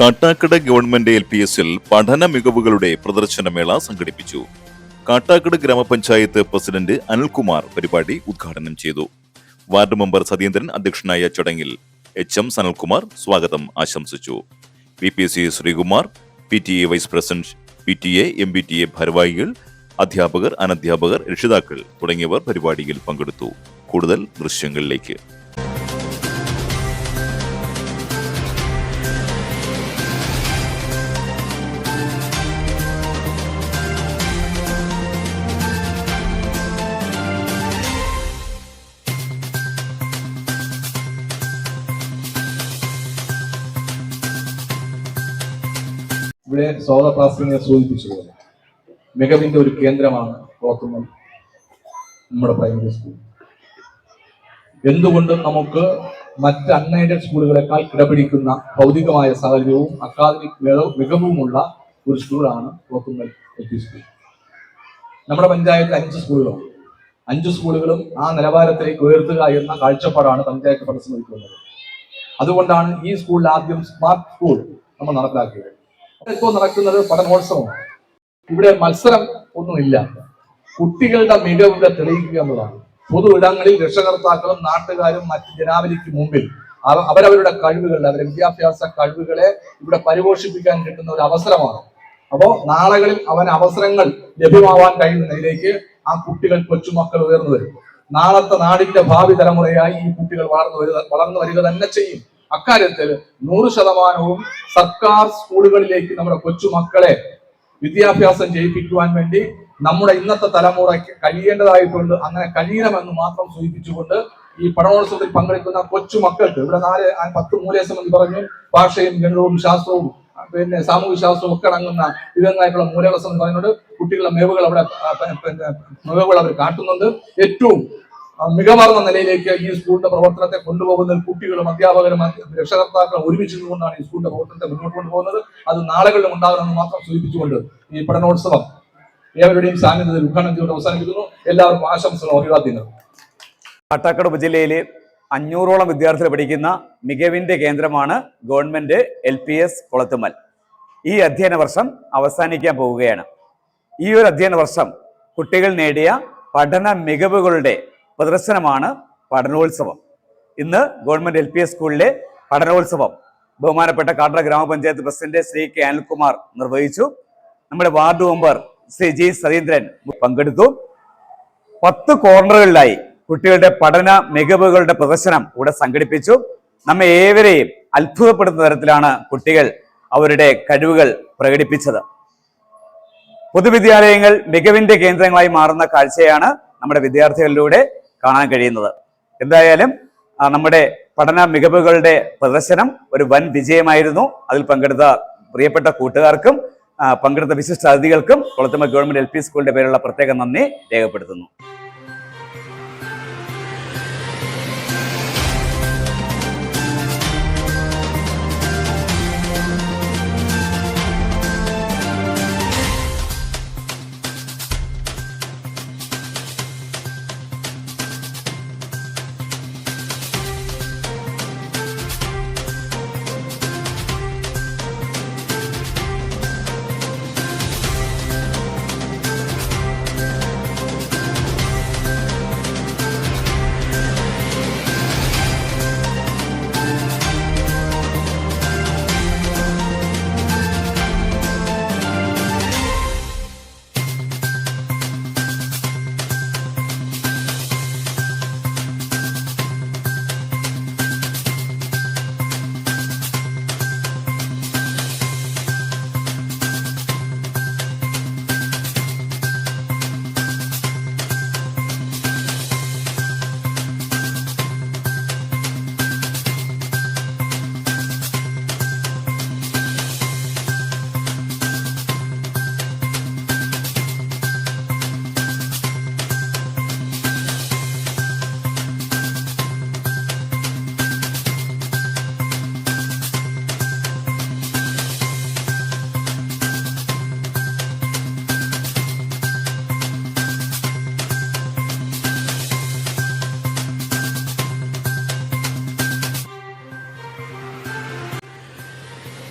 Kattakada government L P എസിൽ പഠന മികവുകളുടെ പ്രദർശനമേള സംഘടിപ്പിച്ചു. കാട്ടാക്കട ഗ്രാമപഞ്ചായത്ത് പ്രസിഡന്റ് അനിൽകുമാർ പരിപാടി ഉദ്ഘാടനം ചെയ്തു. വാർഡ് മെമ്പർ സതീന്ദ്രൻ അധ്യക്ഷനായ ചടങ്ങിൽ എച്ച് എം സനൽകുമാർ സ്വാഗതം ആശംസിച്ചു. V P C Sreekumar P T A vice president P T A M B T A ഭാരവാഹികൾ അധ്യാപകർ അനധ്യാപകർ രക്ഷിതാക്കൾ തുടങ്ങിയവർ പരിപാടിയിൽ പങ്കെടുത്തു. കൂടുതൽ ദൃശ്യങ്ങളിലേക്ക്. ഇവിടെ സ്വാഗത പ്രാസംഗിക സൂചിപ്പിച്ചതുപോലെ മികവിന്റെ ഒരു കേന്ദ്രമാണ് കോത്തുമ്മൽ നമ്മുടെ പ്രൈമറി സ്കൂൾ എന്തുകൊണ്ട് നമുക്ക് മറ്റ് അൺഎയ്ഡഡ് സ്കൂളുകളെക്കാൾ കിടപിടിക്കുന്ന ഭൗതികമായ സാഹചര്യവും അക്കാദമിക് മികവുമുള്ള ഒരു സ്കൂളാണ് കോത്തുമ്മൽ എൽ പി സ്കൂൾ നമ്മുടെ പഞ്ചായത്തിൽ അഞ്ച് സ്കൂളുകളാണ് അഞ്ച് സ്കൂളുകളും ആ നിലവാരത്തിലേക്ക് ഉയർത്തുക എന്ന കാഴ്ചപ്പാടാണ് പഞ്ചായത്ത് പരിശ്രമിക്കുന്നത് അതുകൊണ്ടാണ് ഈ സ്കൂളിൽ ആദ്യം സ്മാർട്ട് സ്കൂൾ നമ്മൾ നടപ്പിലാക്കിയത് ഇപ്പോൾ നടക്കുന്നത് പഠനോത്സവമാണ്. ഇവിടെ മത്സരം ഒന്നുമില്ല. കുട്ടികളുടെ മികവ് ഇവിടെ തെളിയിക്കുക എന്നതാണ് പൊതു ഇടങ്ങളിൽ രക്ഷകർത്താക്കളും നാട്ടുകാരും മറ്റ് ജനാവലിക്ക് മുമ്പിൽ അവ- അവരവരുടെ കഴിവുകൾ അവരുടെ വിദ്യാഭ്യാസ കഴിവുകളെ ഇവിടെ പരിപോഷിപ്പിക്കാൻ കിട്ടുന്ന ഒരു അവസരമാണ്. അപ്പോൾ നാളകളിൽ അവൻ അവസരങ്ങൾ ലഭ്യമാവാൻ കഴിയുന്നതിലേക്ക് ആ കുട്ടികൾ കൊച്ചുമക്കൾ ഉയർന്നു വരും. നാളത്തെ നാടിന്റെ ഭാവി തലമുറയായി ഈ കുട്ടികൾ വളർന്നു വരിക വളർന്നു വരിക തന്നെ ചെയ്യും. അക്കാര്യത്തിൽ നൂറ് ശതമാനവും സർക്കാർ സ്കൂളുകളിലേക്ക് നമ്മുടെ കൊച്ചുമക്കളെ വിദ്യാഭ്യാസം ചെയ്യിപ്പിക്കുവാൻ വേണ്ടി നമ്മുടെ ഇന്നത്തെ തലമുറയ്ക്ക് കഴിയേണ്ടതായിട്ടുണ്ട്. അങ്ങനെ കഴിയണമെന്ന് മാത്രം സൂചിപ്പിച്ചുകൊണ്ട് ഈ പഠനോത്സവത്തിൽ പങ്കെടുക്കുന്ന കൊച്ചുമക്കൾക്ക് ഇവിടെ നാല് പത്ത് പത്ത് എന്ന് പറഞ്ഞു ഭാഷയും ഗണിതവും ശാസ്ത്രവും പിന്നെ സാമൂഹ്യ ശാസ്ത്രവും ഒക്കെ അടങ്ങുന്ന വിധങ്ങളായിട്ടുള്ള മൂലവസം എന്ന് പറയുന്നുണ്ട് കുട്ടികളുടെ മികവുകൾ അവിടെ മേവുകൾ അവർ കാട്ടുന്നുണ്ട്. ഏറ്റവും മികവാർന്ന നിലയിലേക്ക് ഈ സ്കൂളിന്റെ പ്രവർത്തനത്തെ കൊണ്ടുപോകുന്നതിൽ കുട്ടികളും അധ്യാപകരും രക്ഷകർത്താക്കളും ഒരുമിച്ച് നിന്നുകൊണ്ടാണ് ഈ സ്കൂളിന്റെ പ്രവർത്തനത്തെ മുന്നോട്ട് കൊണ്ടുപോകുന്നത്. അത് നാളുകളിലും ഉണ്ടാകണമെന്ന് മാത്രം സൂചിപ്പിച്ചുകൊണ്ട് ഈ പഠനോത്സവം ഏവരുടെയും സാന്നിധ്യത്തിൽ ഉദ്ഘാടനം ചെയ്തുകൊണ്ട് അവസാനിപ്പിക്കുന്നു. എല്ലാവർക്കും ആശംസകളും അഭിവാദ്യങ്ങൾ കാട്ടാക്കട ഉപജില്ലയിലെ അഞ്ഞൂറോളം വിദ്യാർത്ഥികൾ പഠിക്കുന്ന മികവിന്റെ കേന്ദ്രമാണ് government L P S Kolathumal ഈ അധ്യയന വർഷം അവസാനിക്കാൻ പോവുകയാണ്. ഈ ഒരു അധ്യയന വർഷം കുട്ടികൾ നേടിയ പഠന മികവുകളുടെ പ്രദർശനമാണ് പഠനോത്സവം. ഇന്ന് ഗവൺമെന്റ് എൽ പി എസ് സ്കൂളിലെ പഠനോത്സവം ബഹുമാനപ്പെട്ട കാട്ടറ ഗ്രാമപഞ്ചായത്ത് പ്രസിഡന്റ് ശ്രീ കെ അനിൽകുമാർ നിർവഹിച്ചു. നമ്മുടെ ward member Sree G Satheendran പങ്കെടുത്തു. പത്ത് കോർണറുകളിലായി കുട്ടികളുടെ പഠന മികവുകളുടെ പ്രദർശനം ഇവിടെ സംഘടിപ്പിച്ചു. നമ്മെ ഏവരെയും അത്ഭുതപ്പെടുന്ന തരത്തിലാണ് കുട്ടികൾ അവരുടെ കഴിവുകൾ പ്രകടിപ്പിച്ചത്. പൊതുവിദ്യാലയങ്ങൾ മികവിന്റെ കേന്ദ്രങ്ങളായി മാറുന്ന കാഴ്ചയാണ് നമ്മുടെ വിദ്യാർത്ഥികളിലൂടെ കാണാൻ കഴിയുന്നത്. എന്തായാലും നമ്മുടെ പഠന മികവുകളുടെ പ്രദർശനം ഒരു വൻ വിജയമായിരുന്നു. അതിൽ പങ്കെടുത്ത പ്രിയപ്പെട്ട കൂട്ടുകാർക്കും പങ്കെടുത്ത വിശിഷ്ട അതിഥികൾക്കും കൊളത്തുമ ഗവൺമെന്റ് എൽ പി സ്കൂളിന്റെ പേരുള്ള പ്രത്യേക നന്ദി രേഖപ്പെടുത്തുന്നു.